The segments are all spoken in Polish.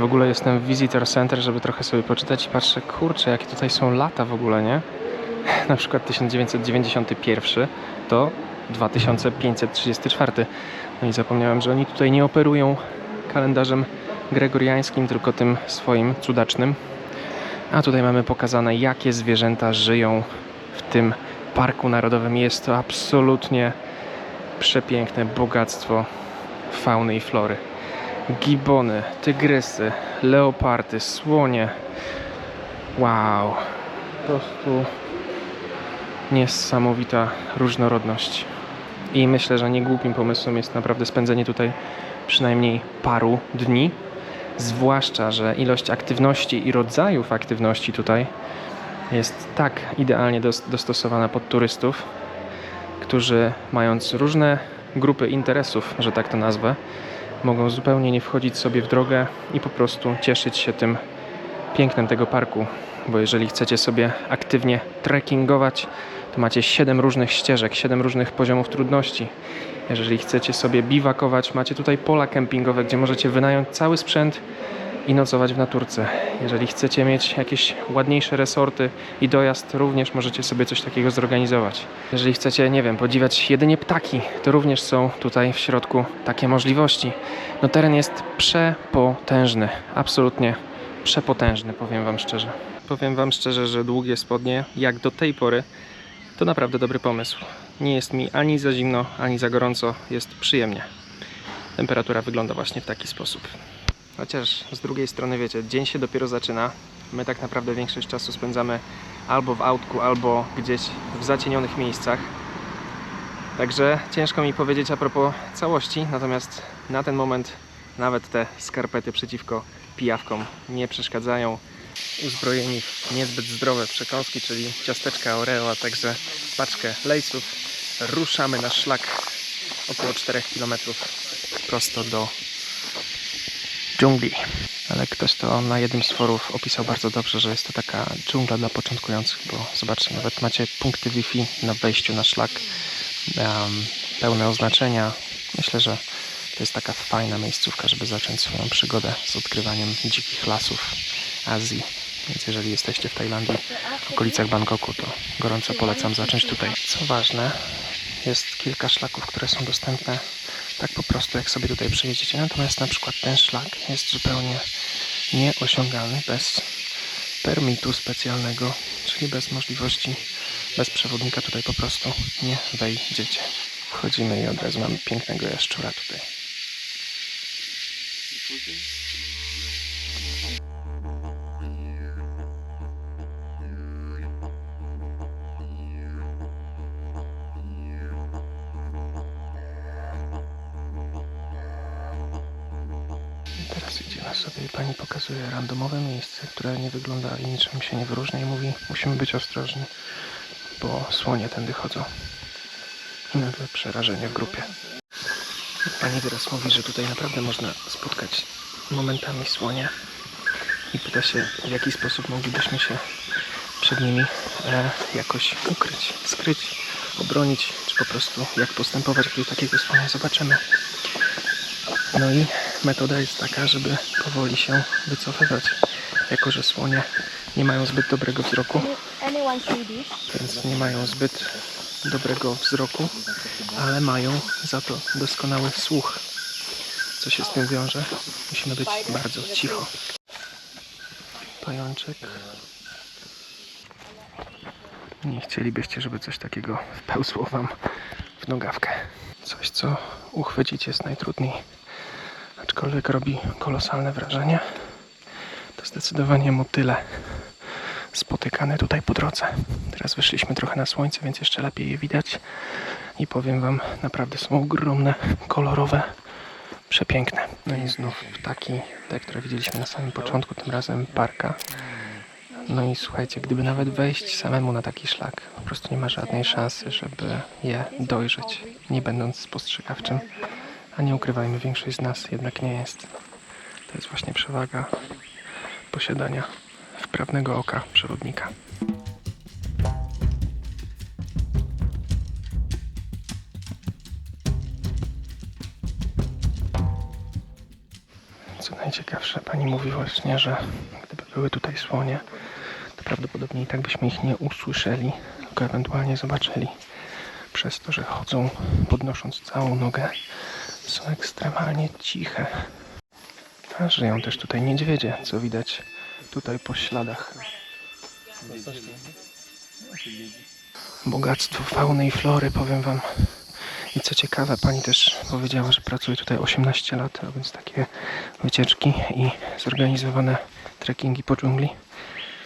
W ogóle jestem w Visitor Center, żeby trochę sobie poczytać i patrzę, kurczę, jakie tutaj są lata w ogóle, nie? Na przykład 1991 to 2534. No i zapomniałem, że oni tutaj nie operują kalendarzem gregoriańskim, tylko tym swoim cudacznym. A tutaj mamy pokazane, jakie zwierzęta żyją w tym parku narodowym. Jest to absolutnie przepiękne bogactwo fauny i flory. Gibony, tygrysy, leopardy, słonie. Wow. Po prostu niesamowita różnorodność. I myślę, że niegłupim pomysłem jest naprawdę spędzenie tutaj przynajmniej paru dni. Zwłaszcza, że ilość aktywności i rodzajów aktywności tutaj jest tak idealnie dos- dostosowana pod turystów, którzy mając różne grupy interesów, że tak to nazwę, mogą zupełnie nie wchodzić sobie w drogę i po prostu cieszyć się tym pięknem tego parku. Bo jeżeli chcecie sobie aktywnie trekkingować, to macie 7 różnych ścieżek, 7 różnych poziomów trudności. Jeżeli chcecie sobie biwakować, macie tutaj pola kempingowe, gdzie możecie wynająć cały sprzęt i nocować w naturce. Jeżeli chcecie mieć jakieś ładniejsze resorty i dojazd, również możecie sobie coś takiego zorganizować. Jeżeli chcecie, nie wiem, podziwiać jedynie ptaki, to również są tutaj w środku takie możliwości. No teren jest przepotężny, absolutnie przepotężny, powiem Wam szczerze. Powiem Wam szczerze, że długie spodnie, jak do tej pory, to naprawdę dobry pomysł. Nie jest mi ani za zimno, ani za gorąco, jest przyjemnie. Temperatura wygląda właśnie w taki sposób. Chociaż z drugiej strony, wiecie, dzień się dopiero zaczyna. My tak naprawdę większość czasu spędzamy albo w autku, albo gdzieś w zacienionych miejscach. Także ciężko mi powiedzieć a propos całości, natomiast na ten moment nawet te skarpety przeciwko pijawkom nie przeszkadzają. Uzbrojeni w niezbyt zdrowe przekąski, czyli ciasteczka Oreo, a także paczkę lejsów, ruszamy na szlak około 4 km prosto do dżungli. Ale ktoś to na jednym z forów opisał bardzo dobrze, że jest to taka dżungla dla początkujących, bo zobaczcie, nawet macie punkty Wi-Fi na wejściu na szlak, um, pełne oznaczenia. Myślę, że to jest taka fajna miejscówka, żeby zacząć swoją przygodę z odkrywaniem dzikich lasów Azji. Więc jeżeli jesteście w Tajlandii, w okolicach Bangkoku, to gorąco polecam zacząć tutaj. Co ważne, jest kilka szlaków, które są dostępne tak po prostu, jak sobie tutaj przejedziecie. Natomiast na przykład ten szlak jest zupełnie nieosiągalny bez permitu specjalnego, czyli bez możliwości, bez przewodnika tutaj po prostu nie wejdziecie. Wchodzimy i od razu mamy pięknego jaszczura tutaj. Sobie pani pokazuje randomowe miejsce, które nie wygląda i niczym się nie wyróżnia i mówi musimy być ostrożni, bo słonie tędy chodzą. I nagle przerażenie w grupie. Pani teraz mówi, że tutaj naprawdę można spotkać momentami słonie i pyta się w jaki sposób moglibyśmy się przed nimi e, jakoś ukryć, skryć, obronić, czy po prostu jak postępować, gdy takiego słonia zobaczymy. No i metoda jest taka, żeby powoli się wycofywać, jako że słonie nie mają zbyt dobrego wzroku, więc nie mają zbyt dobrego wzroku, ale mają za to doskonały słuch. Co się z tym wiąże? Musimy być bardzo cicho. Pajączek. Nie chcielibyście, żeby coś takiego wpełzło wam w nogawkę. Coś, co uchwycić jest najtrudniej. Aczkolwiek robi kolosalne wrażenie. To zdecydowanie motyle spotykane tutaj po drodze. Teraz wyszliśmy trochę na słońce, więc jeszcze lepiej je widać. I powiem Wam, naprawdę są ogromne, kolorowe, przepiękne. No i znów ptaki, te, które widzieliśmy na samym początku, tym razem parka. No i słuchajcie, gdyby nawet wejść samemu na taki szlak, po prostu nie ma żadnej szansy, żeby je dojrzeć, nie będąc spostrzegawczym. A nie ukrywajmy, większość z nas jednak nie jest. To jest właśnie przewaga posiadania wprawnego oka przewodnika. Co najciekawsze, pani mówi właśnie, że gdyby były tutaj słonie, to prawdopodobnie i tak byśmy ich nie usłyszeli, tylko ewentualnie zobaczyli. Przez to, że chodzą podnosząc całą nogę, są ekstremalnie ciche. A żyją też tutaj niedźwiedzie, co widać tutaj po śladach. Bogactwo fauny i flory, powiem wam. I co ciekawe, pani też powiedziała, że pracuje tutaj 18 lat, a więc takie wycieczki i zorganizowane trekkingi po dżungli.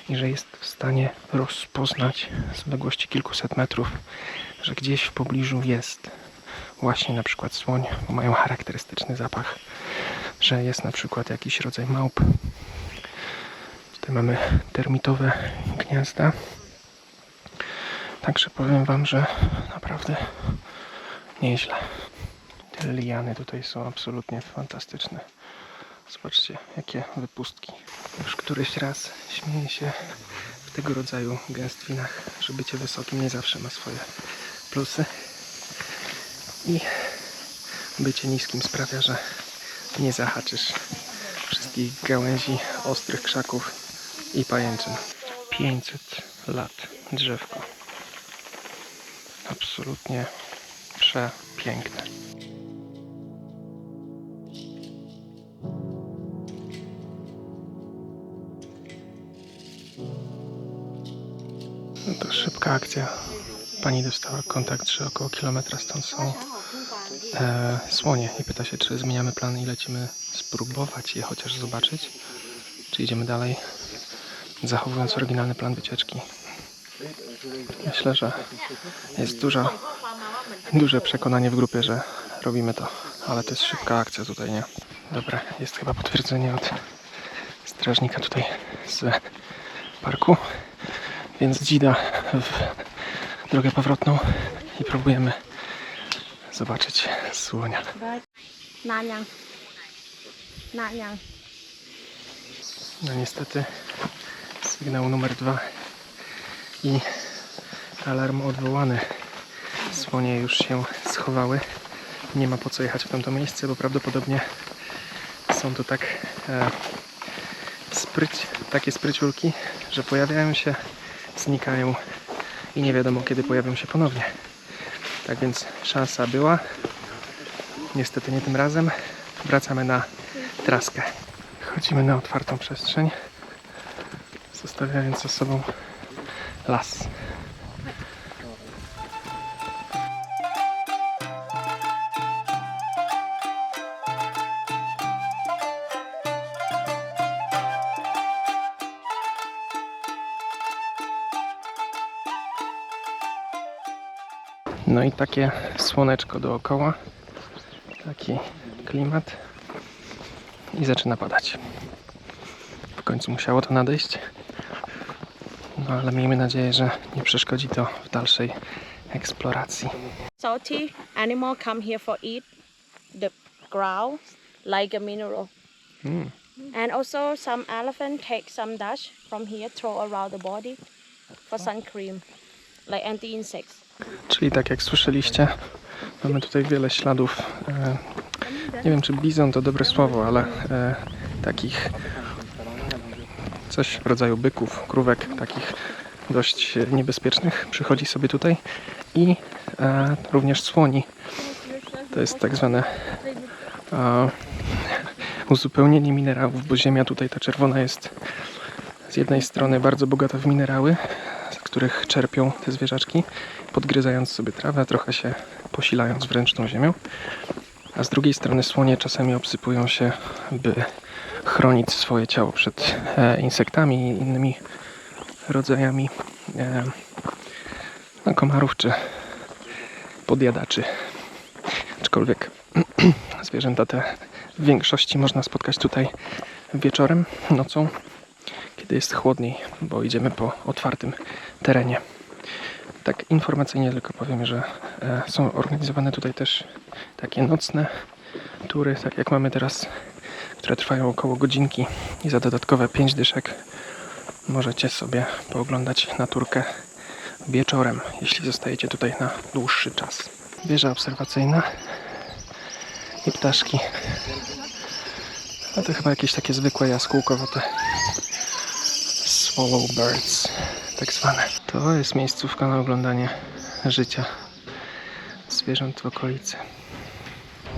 I że jest w stanie rozpoznać z odległości kilkuset metrów, że gdzieś w pobliżu jest właśnie na przykład słoń, bo mają charakterystyczny zapach, że jest na przykład jakiś rodzaj małp. Tutaj mamy termitowe gniazda. Także powiem Wam, że naprawdę nieźle. Te liany tutaj są absolutnie fantastyczne. Zobaczcie, jakie wypustki. Już któryś raz śmieję się w tego rodzaju gęstwinach, że bycie wysokim nie zawsze ma swoje plusy. I bycie niskim sprawia, że nie zahaczysz wszystkich gałęzi, ostrych krzaków i pajęczyn. 500 lat drzewko. Absolutnie przepiękne. No to szybka akcja. Pani dostała kontakt, że około kilometra stąd są e, słonie i pyta się, czy zmieniamy plan i lecimy spróbować je chociaż zobaczyć, czy idziemy dalej, zachowując oryginalny plan wycieczki. Myślę, że jest dużo, duże przekonanie w grupie, że robimy to, ale to jest szybka akcja tutaj, nie? Dobra, jest chyba potwierdzenie od strażnika tutaj z parku, więc dzida w drogę powrotną i próbujemy zobaczyć słonia. Na nią. Na nią. No niestety sygnał numer dwa i alarm odwołany. Słonie już się schowały. Nie ma po co jechać w tamto miejsce, bo prawdopodobnie są to tak e, spryć, takie spryciulki, że pojawiają się, znikają i nie wiadomo kiedy pojawią się ponownie. Tak więc szansa była, Niestety nie tym razem. Wracamy na traskę. Chodzimy na otwartą przestrzeń, zostawiając za sobą las. No i takie słoneczko dookoła, taki klimat i zaczyna padać. W końcu musiało to nadejść. No ale miejmy nadzieję, że nie przeszkodzi to w dalszej eksploracji. salty animal come here for eat the ground like a mineral Mm. and also some elephant take some dust from here throw around the body for sun cream like anti-insects Czyli tak jak słyszeliście, mamy tutaj wiele śladów. E, nie wiem, czy bizon to dobre słowo, ale e, takich coś w rodzaju byków, krówek, takich dość niebezpiecznych przychodzi sobie tutaj i e, również słoni. To jest tak zwane e, uzupełnienie minerałów, bo ziemia tutaj ta czerwona jest z jednej strony bardzo bogata w minerały, których czerpią te zwierzaczki, podgryzając sobie trawę, trochę się posilając wręcz tą ziemią. A z drugiej strony słonie czasami obsypują się, by chronić swoje ciało przed e, insektami i innymi rodzajami no, komarów czy podjadaczy. Aczkolwiek zwierzęta te w większości można spotkać tutaj wieczorem, nocą, kiedy jest chłodniej, bo idziemy po otwartym terenie. Tak informacyjnie tylko powiem, że e, są organizowane tutaj też takie nocne tury, tak jak mamy teraz, które trwają około godzinki i za dodatkowe 5 dyszek możecie sobie pooglądać naturkę wieczorem, jeśli zostajecie tutaj na dłuższy czas. Wieża obserwacyjna i ptaszki A to chyba jakieś takie zwykłe jaskółkowo swallow birds, tak zwane. To jest miejscówka na oglądanie życia zwierząt w okolicy.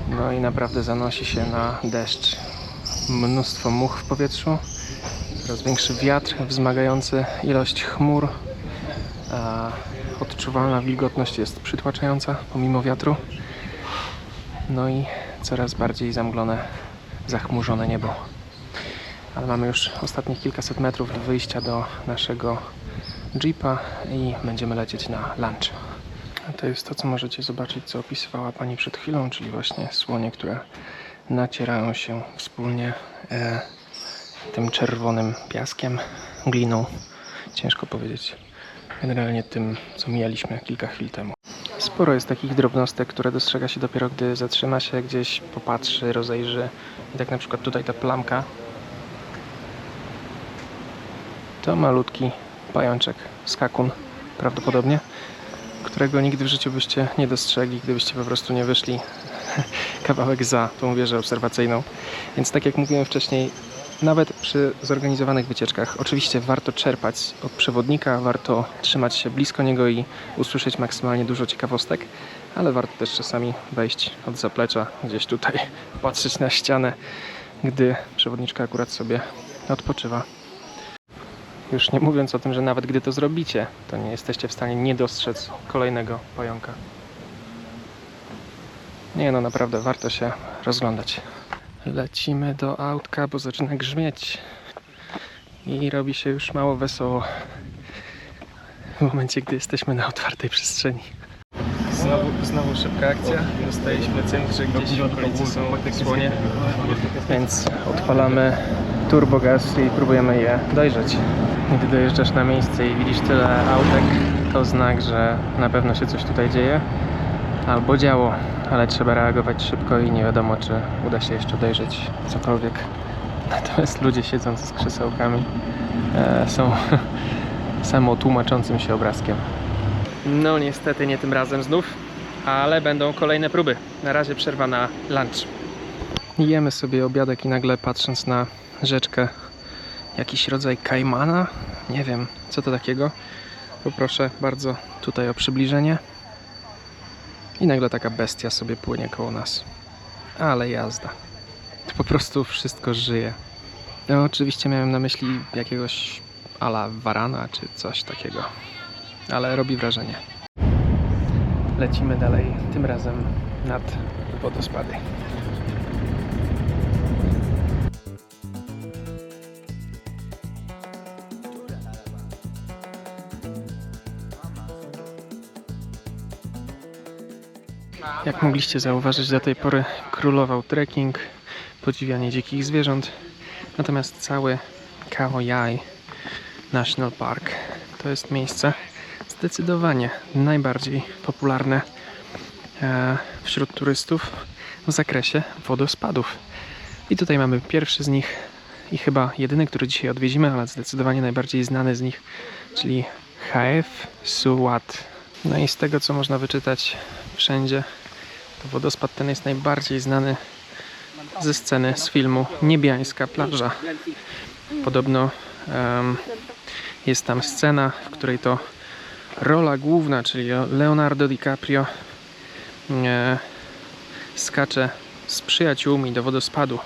No i naprawdę zanosi się na deszcz. Mnóstwo much w powietrzu, coraz większy wiatr wzmagający ilość chmur. Odczuwalna wilgotność jest przytłaczająca pomimo wiatru. No i coraz bardziej zamglone, zachmurzone niebo. Ale mamy już ostatnich kilkaset metrów do wyjścia do naszego jeepa i będziemy lecieć na lunch. To jest to, co możecie zobaczyć, co opisywała Pani przed chwilą, czyli właśnie słonie, które nacierają się wspólnie e, tym czerwonym piaskiem, gliną. Ciężko powiedzieć. Generalnie tym, co mijaliśmy kilka chwil temu. Sporo jest takich drobnostek, które dostrzega się dopiero, gdy zatrzyma się gdzieś, popatrzy, rozejrzy. I tak na przykład tutaj ta plamka. To malutki pajączek, skakun prawdopodobnie, którego nigdy w życiu byście nie dostrzegli, gdybyście po prostu nie wyszli kawałek za tą wieżę obserwacyjną. Więc tak jak mówiłem wcześniej, nawet przy zorganizowanych wycieczkach oczywiście warto czerpać od przewodnika, warto trzymać się blisko niego i usłyszeć maksymalnie dużo ciekawostek, ale warto też czasami wejść od zaplecza, gdzieś tutaj patrzeć na ścianę, gdy przewodniczka akurat sobie odpoczywa. Już nie mówiąc o tym, że nawet gdy to zrobicie, to nie jesteście w stanie nie dostrzec kolejnego pająka. Nie no, naprawdę warto się rozglądać. Lecimy do autka, bo zaczyna grzmieć. I robi się już mało wesoło. W momencie, gdy jesteśmy na otwartej przestrzeni. Znowu, znowu szybka akcja. Dostaliśmy cynk, że gdzieś w okolicy są słonie. Więc odpalamy turbogaz i próbujemy je dojrzeć. Gdy dojeżdżasz na miejsce i widzisz tyle autek, to znak, że na pewno się coś tutaj dzieje. Albo działo, ale trzeba reagować szybko i nie wiadomo, czy uda się jeszcze dojrzeć cokolwiek. Natomiast ludzie siedzący z krzesełkami e, są samo tłumaczącym się obrazkiem. No niestety nie tym razem znów, ale będą kolejne próby. Na razie przerwa na lunch. Jemy sobie obiadek i nagle patrząc na rzeczkę jakiś rodzaj kajmana, nie wiem co to takiego. Poproszę bardzo tutaj o przybliżenie. I nagle taka bestia sobie płynie koło nas. Ale jazda. Po prostu wszystko żyje. No, oczywiście miałem na myśli jakiegoś ala warana czy coś takiego. Ale robi wrażenie. Lecimy dalej, tym razem nad wodospady. Jak mogliście zauważyć, do tej pory królował trekking, podziwianie dzikich zwierząt. Natomiast cały Khao Yai National Park to jest miejsce zdecydowanie najbardziej popularne e, wśród turystów w zakresie wodospadów. I tutaj mamy pierwszy z nich i chyba jedyny, który dzisiaj odwiedzimy, ale zdecydowanie najbardziej znany z nich, czyli Haef Suwat. No i z tego, co można wyczytać wszędzie, wodospad ten jest najbardziej znany ze sceny z filmu Niebiańska plaża. Podobno em, jest tam scena, w której to rola główna, czyli Leonardo DiCaprio e, skacze z przyjaciółmi do wodospadu.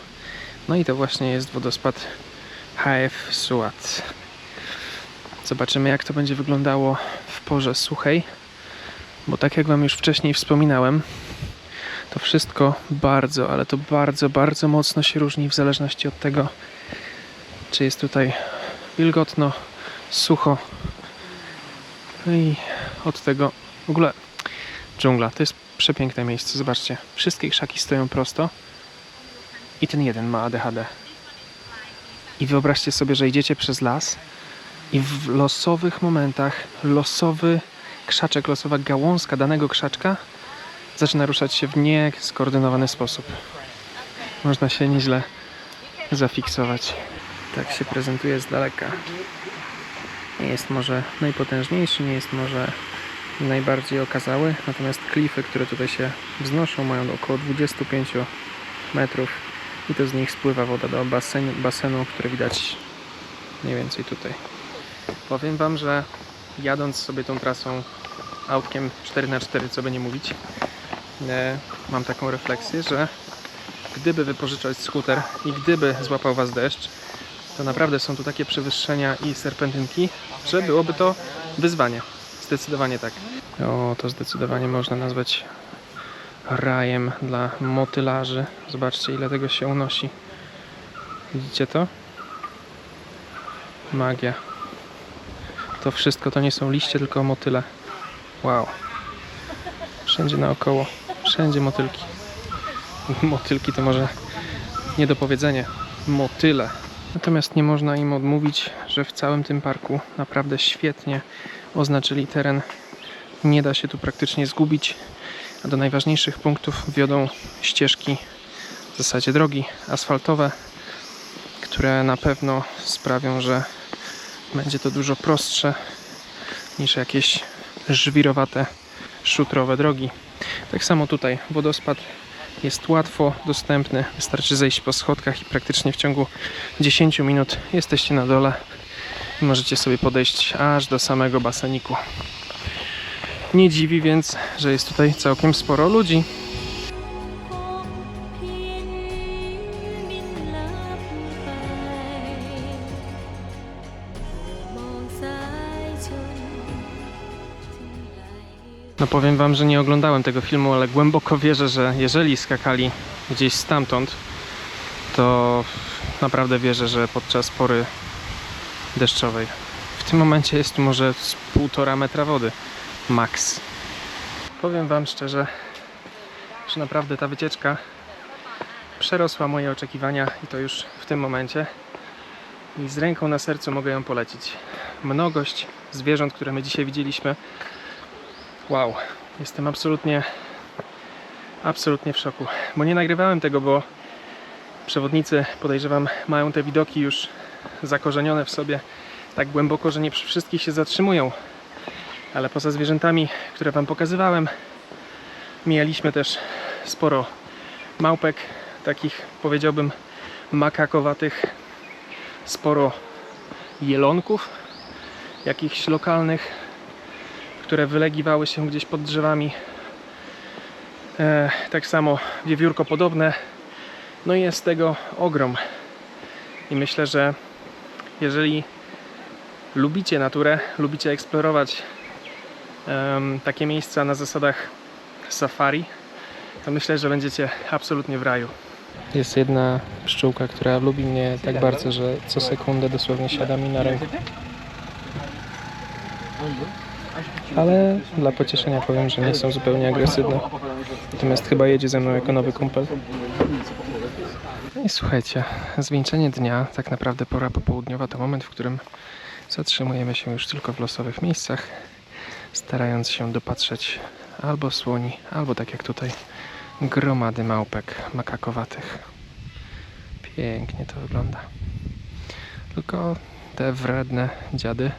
No i to właśnie jest wodospad HF Suat. Zobaczymy jak to będzie wyglądało w porze suchej, bo tak jak Wam już wcześniej wspominałem, to wszystko bardzo, ale to bardzo, bardzo mocno się różni w zależności od tego, czy jest tutaj wilgotno, sucho. No i od tego w ogóle dżungla to jest przepiękne miejsce. Zobaczcie, wszystkie krzaki stoją prosto i ten jeden ma ADHD. I wyobraźcie sobie, że idziecie przez las i w losowych momentach losowy krzaczek, losowa gałązka danego krzaczka zaczyna ruszać się w nieskoordynowany sposób. Można się nieźle zafiksować. Tak się prezentuje z daleka. Nie jest może najpotężniejszy, nie jest może najbardziej okazały, natomiast klify, które tutaj się wznoszą, mają około 25 metrów i to z nich spływa woda do basenu, basenu który widać mniej więcej tutaj. Powiem Wam, że jadąc sobie tą trasą autkiem 4x4, co by nie mówić, mam taką refleksję, że gdyby wypożyczać skuter i gdyby złapał Was deszcz, to naprawdę są tu takie przewyższenia i serpentynki, że byłoby to wyzwanie. Zdecydowanie tak. O, to zdecydowanie można nazwać rajem dla motylarzy. Zobaczcie, ile tego się unosi. Widzicie to? Magia. To wszystko to nie są liście, tylko motyle. Wow. Wszędzie naokoło. Wszędzie motylki. Motylki to może niedopowiedzenie. Motyle. Natomiast nie można im odmówić, że w całym tym parku naprawdę świetnie oznaczyli teren. Nie da się tu praktycznie zgubić, a do najważniejszych punktów wiodą ścieżki, w zasadzie drogi asfaltowe, które na pewno sprawią, że będzie to dużo prostsze niż jakieś żwirowate, szutrowe drogi. Tak samo tutaj wodospad jest łatwo dostępny. Wystarczy zejść po schodkach i praktycznie w ciągu 10 minut jesteście na dole i możecie sobie podejść aż do samego baseniku. Nie dziwi więc, że jest tutaj całkiem sporo ludzi. No powiem wam, że nie oglądałem tego filmu, ale głęboko wierzę, że jeżeli skakali gdzieś stamtąd, to naprawdę wierzę, że podczas pory deszczowej. W tym momencie jest może z półtora metra wody. Max. Powiem wam szczerze, że naprawdę ta wycieczka przerosła moje oczekiwania i to już w tym momencie. I z ręką na sercu mogę ją polecić. Mnogość zwierząt, które my dzisiaj widzieliśmy, Wow, jestem absolutnie, absolutnie w szoku. Bo nie nagrywałem tego, bo przewodnicy, podejrzewam, mają te widoki już zakorzenione w sobie tak głęboko, że nie przy wszystkich się zatrzymują. Ale poza zwierzętami, które Wam pokazywałem, mijaliśmy też sporo małpek, takich powiedziałbym makakowatych, sporo jelonków, jakichś lokalnych, które wylegiwały się gdzieś pod drzewami. E, tak samo wiewiórko podobne. No i jest tego ogrom. I myślę, że jeżeli lubicie naturę, lubicie eksplorować em, takie miejsca na zasadach safari, to myślę, że będziecie absolutnie w raju. Jest jedna pszczółka, która lubi mnie tak bardzo, że co sekundę dosłownie siada mi na ręku. Ale dla pocieszenia powiem, że nie są zupełnie agresywne. Natomiast chyba jedzie ze mną jako nowy kumpel. I słuchajcie, zwieńczenie dnia, tak naprawdę pora popołudniowa, to moment, w którym zatrzymujemy się już tylko w losowych miejscach, starając się dopatrzeć albo słoni, albo tak jak tutaj, gromady małpek makakowatych. Pięknie to wygląda. Tylko te wredne dziady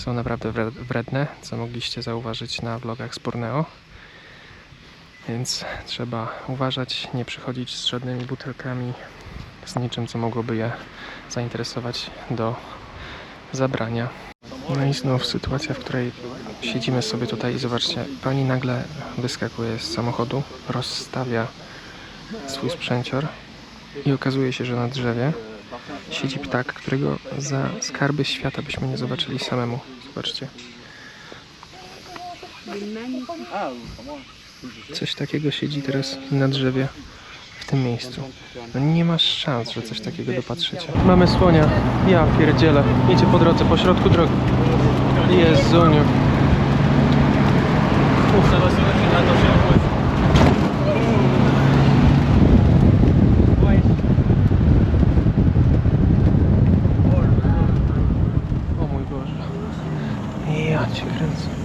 są naprawdę wre- wredne, co mogliście zauważyć na vlogach z Borneo. Więc trzeba uważać, nie przychodzić z żadnymi butelkami, z niczym, co mogłoby je zainteresować do zabrania. No i znów sytuacja, w której siedzimy sobie tutaj i zobaczcie, pani nagle wyskakuje z samochodu, rozstawia swój sprzęcior i okazuje się, że na drzewie siedzi ptak, którego za skarby świata byśmy nie zobaczyli samemu. Zobaczcie. Coś takiego siedzi teraz na drzewie w tym miejscu. No nie masz szans, że coś takiego dopatrzycie. Mamy słonia. Ja pierdzielę. Idzie po drodze, po środku drogi. Jezuniu. O mój Boże. Ja cię kręcę.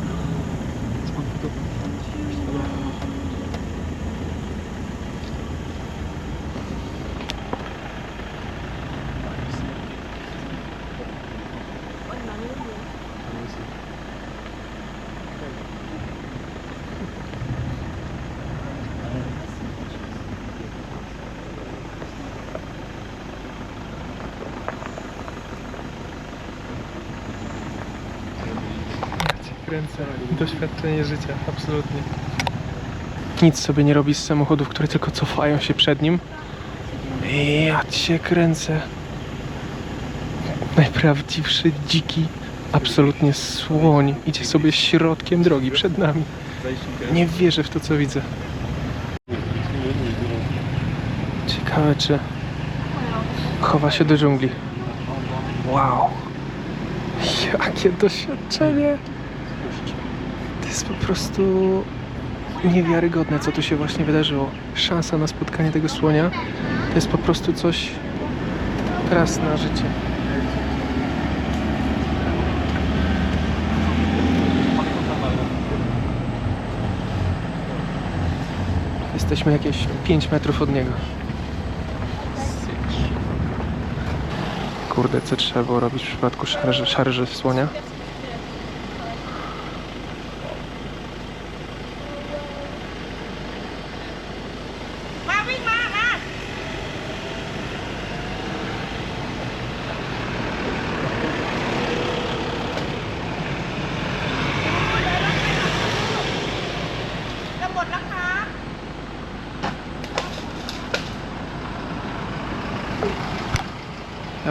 kręcę. Doświadczenie życia, absolutnie. Nic sobie nie robi z samochodów, które tylko cofają się przed nim. Ja cię kręcę. Najprawdziwszy dziki, absolutnie słoń idzie sobie środkiem drogi przed nami. Nie wierzę w to, co widzę. Ciekawe, czy chowa się do dżungli. Wow. Jakie doświadczenie. Jest po prostu niewiarygodne, co tu się właśnie wydarzyło. Szansa na spotkanie tego słonia to jest po prostu coś raz na życie. Jesteśmy jakieś 5 metrów od niego. Kurde, co trzeba było robić w przypadku szarży, szarży słonia?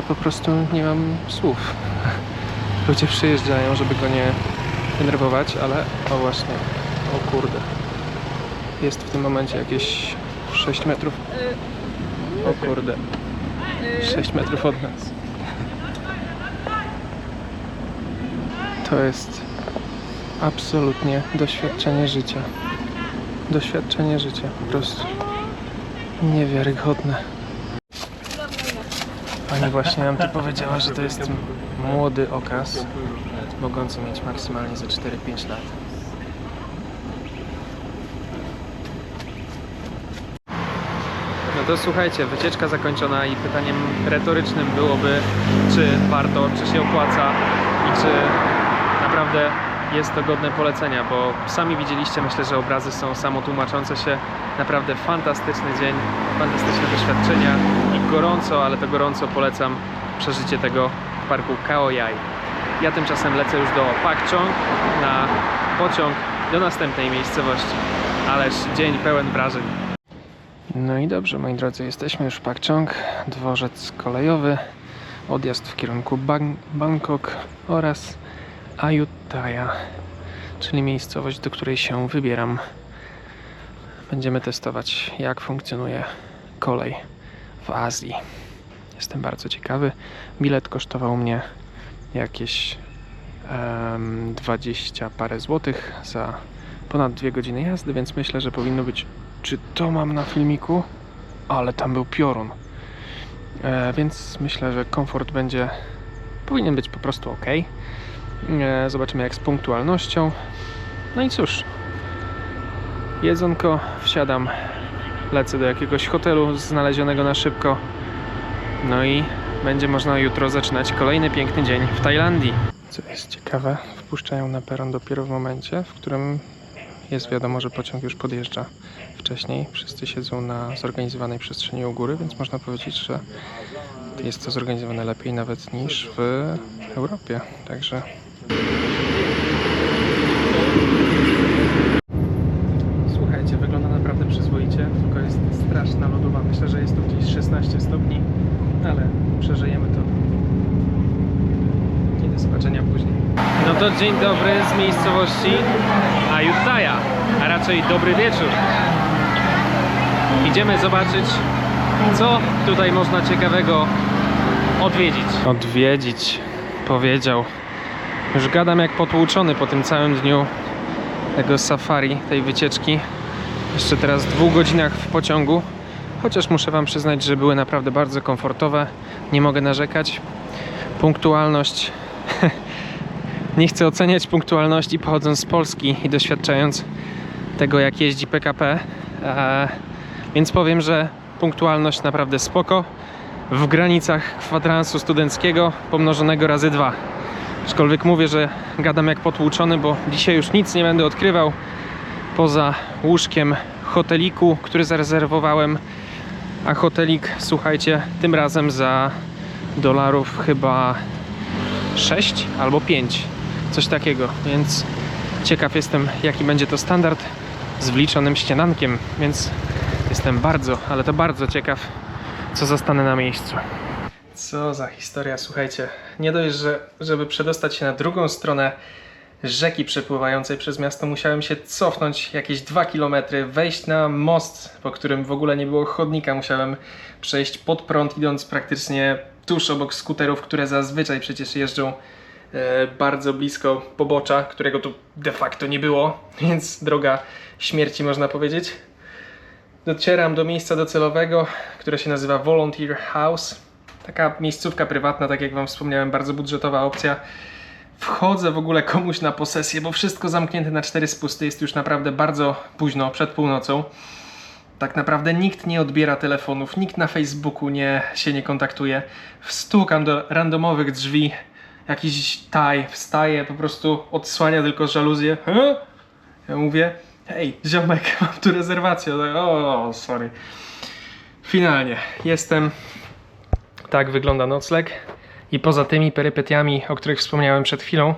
Po prostu nie mam słów. Ludzie przyjeżdżają, żeby go nie denerwować, ale o właśnie, o kurde. Jest w tym momencie jakieś 6 metrów. O kurde. 6 metrów od nas. To jest absolutnie doświadczenie życia. Doświadczenie życia, po prostu. Niewiarygodne. Pani właśnie nam tu powiedziała, że to jest młody okaz, mogący mieć maksymalnie za 4-5 lat. No to słuchajcie, wycieczka zakończona i pytaniem retorycznym byłoby, czy warto, czy się opłaca i czy naprawdę jest to godne polecenia, bo sami widzieliście, myślę, że obrazy są samotłumaczące się. Naprawdę fantastyczny dzień, fantastyczne doświadczenia gorąco, ale to gorąco polecam przeżycie tego w parku Khao Yai. Ja tymczasem lecę już do Pak Chong na pociąg do następnej miejscowości. Ależ dzień pełen wrażeń. No i dobrze, moi drodzy, jesteśmy już w Pak Chong, dworzec kolejowy, odjazd w kierunku Bang- Bangkok oraz Ayutthaya, czyli miejscowość, do której się wybieram. Będziemy testować, jak funkcjonuje kolej w Azji. Jestem bardzo ciekawy. Bilet kosztował mnie jakieś em, 20 parę złotych za ponad dwie godziny jazdy, więc myślę, że powinno być. Czy to mam na filmiku? Ale tam był piorun. E, więc myślę, że komfort będzie. powinien być po prostu ok. E, Zobaczymy jak z punktualnością. No i cóż. Jedzonko, wsiadam, lecę do jakiegoś hotelu znalezionego na szybko. No i będzie można jutro zaczynać kolejny piękny dzień w Tajlandii. Co jest ciekawe, wpuszczają na peron dopiero w momencie, w którym jest wiadomo, że pociąg już podjeżdża wcześniej. Wszyscy siedzą na zorganizowanej przestrzeni u góry, więc można powiedzieć, że jest to zorganizowane lepiej nawet niż w Europie. Także Słuchajcie, wygląda naprawdę przyzwoicie, tylko jest straszna lodowa. Myślę, że jest tu gdzieś 16 stopni, ale przeżyjemy to. I do zobaczenia później. No to dzień dobry z miejscowości Ayutthaya, a raczej dobry wieczór. Idziemy zobaczyć, co tutaj można ciekawego odwiedzić. Odwiedzić, powiedział. Już gadam jak potłuczony po tym całym dniu tego safari, tej wycieczki. Jeszcze teraz w dwóch godzinach w pociągu. Chociaż muszę Wam przyznać, że były naprawdę bardzo komfortowe. Nie mogę narzekać. Punktualność. Nie chcę oceniać punktualności pochodząc z Polski i doświadczając tego, jak jeździ PKP. Eee, więc powiem, że punktualność naprawdę spoko. W granicach kwadransu studenckiego pomnożonego razy dwa. Aczkolwiek mówię, że gadam jak potłuczony, bo dzisiaj już nic nie będę odkrywał poza łóżkiem hoteliku, który zarezerwowałem. A hotelik, słuchajcie, tym razem za dolarów chyba 6 albo 5, coś takiego. Więc Ciekaw jestem, jaki będzie to standard z wliczonym ścianankiem, więc jestem bardzo, ale to bardzo ciekaw, co zostanę na miejscu. Co za historia, słuchajcie. Nie dość, że żeby przedostać się na drugą stronę rzeki przepływającej przez miasto, musiałem się cofnąć jakieś 2 km, wejść na most, po którym w ogóle nie było chodnika. Musiałem przejść pod prąd, idąc praktycznie tuż obok skuterów, które zazwyczaj przecież jeżdżą bardzo blisko pobocza, którego tu de facto nie było, więc droga śmierci można powiedzieć. Docieram do miejsca docelowego, które się nazywa Volunteer House. Taka miejscówka prywatna, tak jak Wam wspomniałem, bardzo budżetowa opcja. Wchodzę w ogóle komuś na posesję, bo wszystko zamknięte na cztery spusty. Jest już naprawdę bardzo późno, przed północą. Tak naprawdę nikt nie odbiera telefonów, nikt na Facebooku nie, się nie kontaktuje. Stukam do randomowych drzwi. Jakiś taj wstaje, po prostu odsłania tylko żaluzję. Ja mówię, hej, ziomek, mam tu rezerwację. O, o, sorry. Finalnie jestem. Tak wygląda nocleg. I poza tymi perypetiami, o których wspomniałem przed chwilą,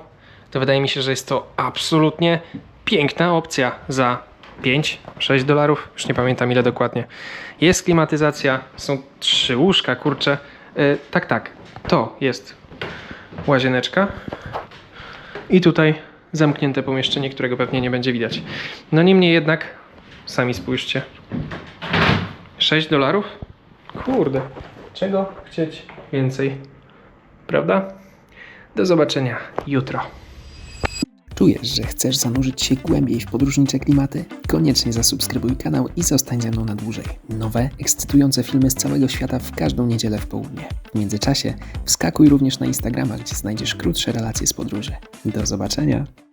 to wydaje mi się, że jest to absolutnie piękna opcja za 5-6 dolarów. Już nie pamiętam ile dokładnie. Jest klimatyzacja, są trzy łóżka, kurcze. Yy, tak, tak. To jest łazieneczka. I tutaj zamknięte pomieszczenie, którego pewnie nie będzie widać. No niemniej jednak, sami spójrzcie. 6 dolarów? Kurde, czego chcieć więcej? Prawda? Do zobaczenia jutro. Czujesz, że chcesz zanurzyć się głębiej w podróżnicze klimaty? Koniecznie zasubskrybuj kanał i zostań ze mną na dłużej. Nowe, ekscytujące filmy z całego świata w każdą niedzielę w południe. W międzyczasie wskakuj również na Instagrama, gdzie znajdziesz krótsze relacje z podróży. Do zobaczenia!